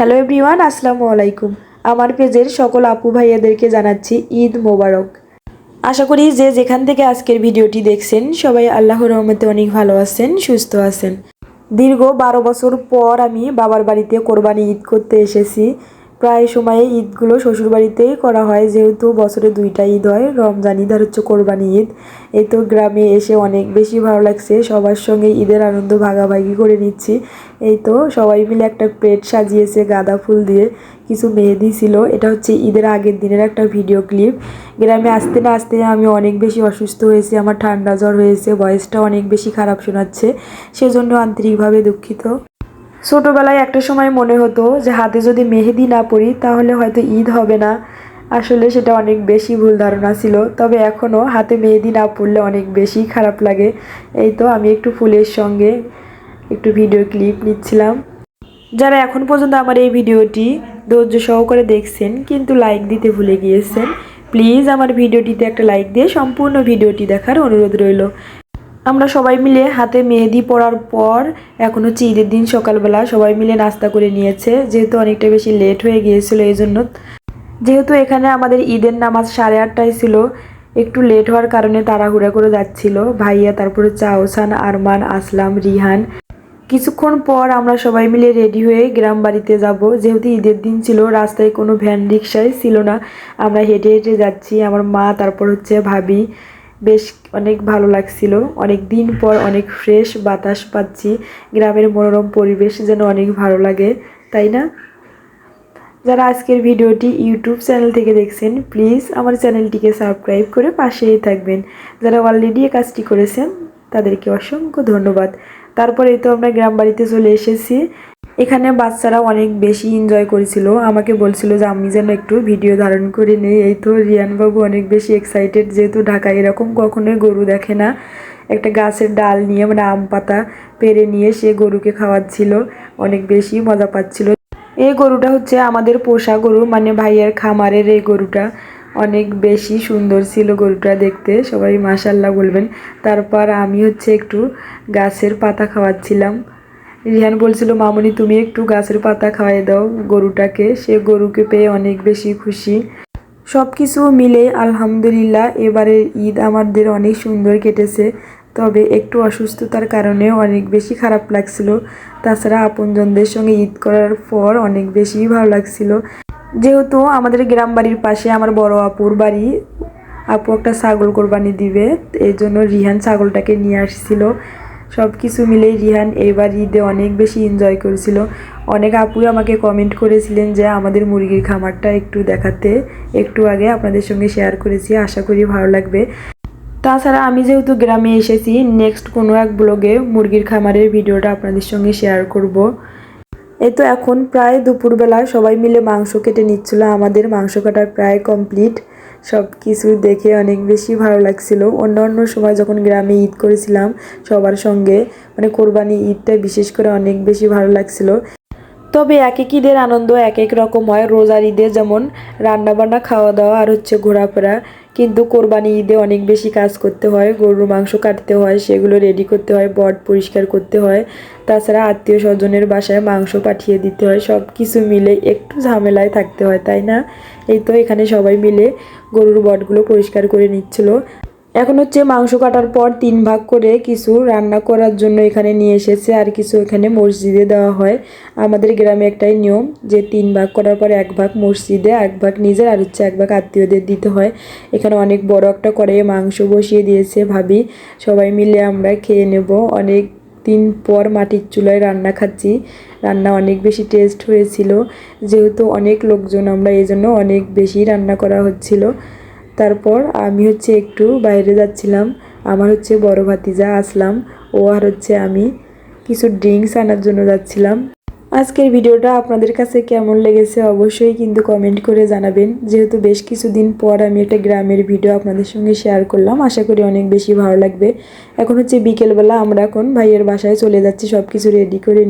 Hello everyone আসসালামু আলাইকুম। আমার পেজের সকল আপু ভাইয়াদেরকে জানাচ্ছি ঈদ মোবারক। আশা করি যে যেখান থেকে আজকের ভিডিওটি দেখছেন, সবাই আল্লাহর রহমতে অনেক ভালো আছেন, সুস্থ আছেন। দীর্ঘ বারো বছর পর আমি বাবার বাড়িতে কোরবানি ঈদ করতে এসেছি। প্রায় সময়ে ঈদগুলো শ্বশুরবাড়িতেই করা হয়, যেহেতু বছরে দুইটা ঈদ হয়, রমজান ঈদ আর হচ্ছে কোরবানি ঈদ। এই তো গ্রামে এসে অনেক বেশি ভালো লাগছে, সবার সঙ্গে ঈদের আনন্দ ভাগাভাগি করে নিচ্ছি। এই তো সবাই মিলে একটা প্লেট সাজিয়েছে গাঁদা ফুল দিয়ে, কিছু মেহেদি ছিল। এটা হচ্ছে ঈদের আগের দিনের একটা ভিডিও ক্লিপ। গ্রামে আসতে না আসতে আমি অনেক বেশি অসুস্থ হয়েছি, আমার ঠান্ডা জ্বর হয়েছে ভয়েসটা অনেক বেশি খারাপ শোনাচ্ছে, সেজন্য আন্তরিকভাবে দুঃখিত। ছোটোবেলায় একটা সময় মনে হতো যে হাতে যদি মেহেদি না পরি, তাহলে হয়তো ঈদ হবে না। আসলে সেটা অনেক বেশি ভুল ধারণা ছিল, তবে এখনও হাতে মেহেদি না পড়লে অনেক বেশি খারাপ লাগে। এই তো আমি একটু ফুলের সঙ্গে একটু ভিডিও ক্লিপ নিচ্ছিলাম। যারা এখন পর্যন্ত আমার এই ভিডিওটি ধৈর্য সহকারে দেখছেন, কিন্তু লাইক দিতে ভুলে গিয়েছেন, প্লিজ আমার ভিডিওটিতে একটা লাইক দিয়ে সম্পূর্ণ ভিডিওটি দেখার অনুরোধ রইল। আমরা সবাই মিলে হাতে মেহেদি পরার পর এখন হচ্ছে ঈদের দিন সকালবেলা সবাই মিলে নাস্তা করে নিয়েছে, যেহেতু অনেকটা বেশি লেট হয়ে গিয়েছিল এই জন্য যেহেতু এখানে আমাদের ঈদের নামাজ সাড়ে আটটায় ছিল, একটু লেট হওয়ার কারণে তাড়াহুড়া করে যাচ্ছিল। ভাইয়া, তারপরে চাওসান আরমান, আসলাম, রিহান। কিছুক্ষণ পর আমরা সবাই মিলে রেডি হয়ে গ্রাম বাড়িতে যাব। যেহেতু ঈদের দিন ছিল, রাস্তায় কোনো ভ্যান রিক্সায় ছিল না। আমরা হেঁটে হেঁটে যাচ্ছি। আমার মা, তারপর হচ্ছে ভাবি বেশ অনেক ভালো লাগছিল। অনেক দিন পর অনেক ফ্রেশ বাতাস পাচ্ছি। গ্রামের মনোরম পরিবেশ যেন অনেক ভালো লাগে, তাই না? যারা আজকের ভিডিওটি ইউটিউব চ্যানেল থেকে দেখছেন প্লিজ আমার চ্যানেলটিকে সাবস্ক্রাইব করে পাশেই থাকবেন। যারা অলরেডি কাজটি করেছেন তাদেরকে অসংখ্য ধন্যবাদ। তারপরে তো আমরা গ্রাম বাড়িতে চলে এসেছি। এখানে বাচ্চারা অনেক বেশি এনজয় করেছিল। আমাকে বলছিল যে, আমি যেন একটু ভিডিও ধারণ করে নিই। এই তো রিয়ানবাবু অনেক বেশি এক্সাইটেড যেহেতু ঢাকায় এরকম কখনোই গরু দেখে না। একটা গাছের ডাল নিয়ে মানে আম পাতা পেরে নিয়ে সে গরুকে খাওয়াচ্ছিল। অনেক বেশি মজা পাচ্ছিল। এই গরুটা হচ্ছে আমাদের পোষা গরু মানে ভাইয়ের খামারের এই গরুটা। অনেক বেশি সুন্দর ছিল গরুটা দেখতে, সবাই মাসাল্লাহ বলবেন। তারপর আমি হচ্ছে একটু গাছের পাতা খাওয়াচ্ছিলাম। রিহান বলছিল, মামনি, তুমি একটু গাছের পাতা খাওয়াই দাও গরুটাকে, সে গরুকে পেয়ে অনেক বেশি খুশি। সব কিছু মিলে আলহামদুলিল্লাহ এবারের ঈদ আমাদের অনেক সুন্দর কেটেছে। তবে একটু অসুস্থতার কারণে অনেক বেশি খারাপ লাগছিল। তাছাড়া আপনজনদের সঙ্গে ঈদ করার পর অনেক বেশি ভালো লাগছিল। যেহেতু আমাদের গ্রাম বাড়ির পাশে আমার বড় আপুর বাড়ি, আপু একটা ছাগল কোরবানি দিবে, এই জন্য রিহান ছাগলটাকে নিয়ে আসছিল। সব কিছু মিলেই রিহান এইবার ঈদে অনেক বেশি এনজয় করেছিল। অনেক আপুই আমাকে কমেন্ট করেছিলেন যে আমাদের মুরগির খামারটা একটু দেখাতে, একটু আগে আপনাদের সঙ্গে শেয়ার করেছি, আশা করি ভালো লাগবে। তাছাড়া আমি যেহেতু গ্রামে এসেছি নেক্সট কোনো এক ব্লগে মুরগির খামারের ভিডিওটা আপনাদের সঙ্গে শেয়ার করব। এই তো এখন প্রায় দুপুরবেলা সবাই মিলে মাংস কেটে নিচ্ছিল। আমাদের মাংস কাটা প্রায় কমপ্লিট। সব কিছু দেখে অনেক বেশি ভালো লাগছিল। অন্য অন্য সময় যখন গ্রামে ঈদ করেছিলাম, সবার সঙ্গে মানে কোরবানি ঈদটা বিশেষ করে অনেক বেশি ভালো লাগছিল। তবে এক এক ঈদের আনন্দ এক এক রকম হয়। রোজার ঈদে যেমন রান্নাবান্না, খাওয়া দাওয়া আর হচ্ছে ঘোরাফেরা। কিন্তু কোরবানি ঈদে অনেক বেশি কাজ করতে হয়, গরুর মাংস কাটতে হয়, সেগুলো রেডি করতে হয়, বট পরিষ্কার করতে হয়। তাছাড়া আত্মীয় স্বজনের বাসায় মাংস পাঠিয়ে দিতে হয় সব কিছু মিলে একটু ঝামেলায় থাকতে হয়, তাই না? এই তো এখানে সবাই মিলে গরুর বটগুলো পরিষ্কার করে নিচ্ছিল। এখন হচ্ছে মাংস কাটার পর তিন ভাগ করে কিছু রান্না করার জন্য এখানে নিয়ে এসেছে, আর কিছু এখানে মসজিদে দেওয়া হয়। আমাদের গ্রামে একটাই নিয়ম যে তিন ভাগ করার পর এক ভাগ মসজিদে, এক ভাগ নিজের, আর হচ্ছে এক ভাগ আত্মীয়দের দিতে হয়। এখানে অনেক বড় একটা করে মাংস বসিয়ে দিয়েছে ভাবি। সবাই মিলে আমরা খেয়ে নেব। অনেক দিন পর মাটির চুলায় রান্না খাচ্ছি। রান্না অনেক বেশি টেস্ট হয়েছিল। যেহেতু অনেক লোকজন, আমরা এই জন্য অনেক বেশি রান্না করা হচ্ছিল। তারপর আমি হচ্ছে একটু বাইরে যাচ্ছিলাম। আমার হচ্ছে বড় ভাতিজা আসলাম। ও আর হচ্ছে আমি কিছু ড্রিঙ্কস আনার জন্য যাচ্ছিলাম। আজকের ভিডিওটা আপনাদের কাছে কেমন লেগেছে অবশ্যই কিন্তু কমেন্ট করে জানাবেন। যেহেতু বেশ কিছুদিন পর আমি একটা গ্রামের ভিডিও আপনাদের সঙ্গে শেয়ার করলাম, আশা করি অনেক বেশি ভালো লাগবে। এখন হচ্ছে বিকেলবেলা আমরা এখন ভাইয়ের বাসায় চলে যাচ্ছি সব কিছু রেডি করে